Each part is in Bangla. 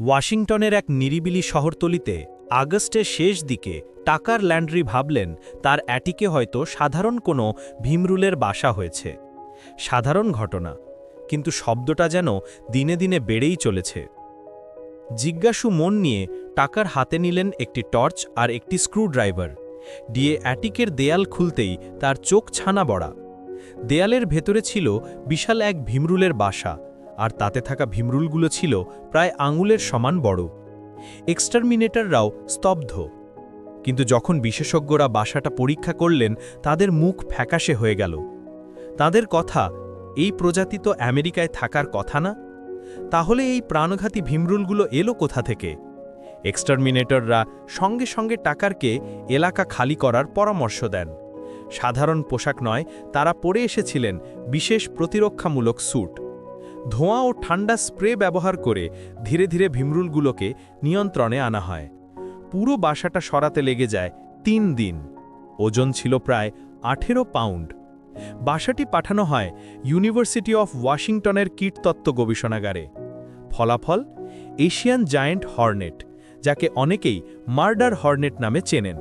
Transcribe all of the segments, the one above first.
ওয়াশিংটনের এক নিরিবিলি শহরতলিতে আগস্টের শেষ দিকে টাকার ল্যান্ড্রি ভাবলেন তার অ্যাটিকে হয়তো সাধারণ কোনো ভীমরুলের বাসা হয়েছে। সাধারণ ঘটনা, কিন্তু শব্দটা যেন দিনে দিনে বেড়েই চলেছে। জিজ্ঞাসু মন নিয়ে টাকার হাতে নিলেন একটি টর্চ আর একটি স্ক্রুড্রাইভার। দিয়ে অ্যাটিকের দেয়াল খুলতেই তার চোখ ছানা বড়া। দেয়ালের ভেতরে ছিল বিশাল এক ভীমরুলের বাসা। আর তাতে থাকা ভীমরুলগুলো ছিল প্রায় আঙুলের সমান বড়। এক্সটারমিনেটররাও স্তব্ধ। কিন্তু যখন বিশেষজ্ঞরা বাসাটা পরীক্ষা করলেন, তাদের মুখ ফ্যাকাশে হয়ে গেল। তাদের কথা, এই প্রজাতি তো আমেরিকায় থাকার কথা না? তাহলে এই প্রাণঘাতী ভীমরুলগুলো এলো কোথা থেকে? এক্সটারমিনেটররা সঙ্গে সঙ্গে টাকারকে এলাকা খালি করার পরামর্শ দেন। সাধারণ পোশাক নয়, তারা পরে এসেছিলেন বিশেষ প্রতিরক্ষামূলক স্যুট। ধোঁয়া ও ঠান্ডা স্প্রে ব্যবহার করে ধীরে ধীরে ভিমরুলগুলোকে নিয়ন্ত্রণে আনা হয়। পুরো বাসাটা সরাতে লেগে যায় তিন দিন। ওজন ছিল প্রায় আঠেরো পাউন্ড। বাসাটি পাঠানো হয় ইউনিভার্সিটি অফ ওয়াশিংটনের কীটতত্ত্ব গবেষণাগারে। ফলাফল, এশিয়ান জায়েন্ট হর্নেট, যাকে অনেকেই মার্ডার হর্নেট নামে চেনেন।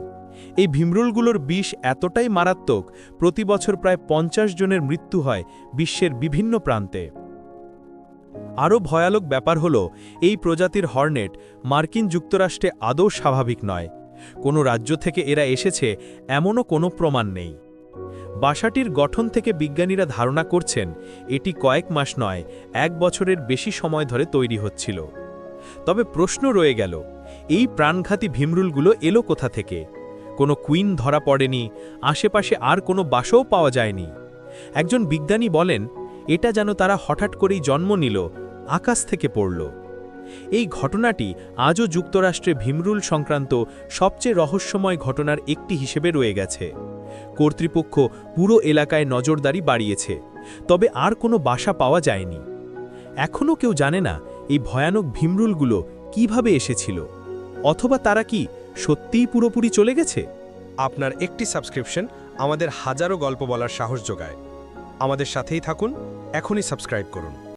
এই ভিমরুলগুলোর বিষ এতটাই মারাত্মক, প্রতি বছর প্রায় পঞ্চাশ জনের মৃত্যু হয় বিশ্বের বিভিন্ন প্রান্তে। আরও ভয়ানক ব্যাপার হল, এই প্রজাতির হর্নেট মার্কিন যুক্তরাষ্ট্রে আদৌ স্বাভাবিক নয়। কোনো রাজ্য থেকে এরা এসেছে, এমনও কোনো প্রমাণ নেই। বাসাটির গঠন থেকে বিজ্ঞানীরা ধারণা করছেন, এটি কয়েক মাস নয়, এক বছরের বেশি সময় ধরে তৈরি হচ্ছিল। তবে প্রশ্ন রয়ে গেল, এই প্রাণঘাতী ভীমরুলগুলো এলো কোথা থেকে? কোনো কুইন ধরা পড়েনি, আশেপাশে আর কোনো বাসও পাওয়া যায়নি। একজন বিজ্ঞানী বলেন এটা যেন তারা হঠাৎ করেই জন্ম নিল, আকাশ থেকে পড়ল। এই ঘটনাটি আজও যুক্তরাষ্ট্রে ভীমরুল সংক্রান্ত সবচেয়ে রহস্যময় ঘটনার একটি হিসেবে রয়ে গেছে। কর্তৃপক্ষ পুরো এলাকায় নজরদারি বাড়িয়েছে, তবে আর কোনো বাসা পাওয়া যায়নি। এখনও কেউ জানে না এই ভয়ানক ভীমরুলগুলো কীভাবে এসেছিল, অথবা তারা কি সত্যিই পুরোপুরি চলে গেছে? আপনার একটি সাবস্ক্রিপশন আমাদের হাজারো গল্প বলার সাহস যোগায়। আমাদের সাথেই থাকুন এখনই সাবস্ক্রাইব করুন।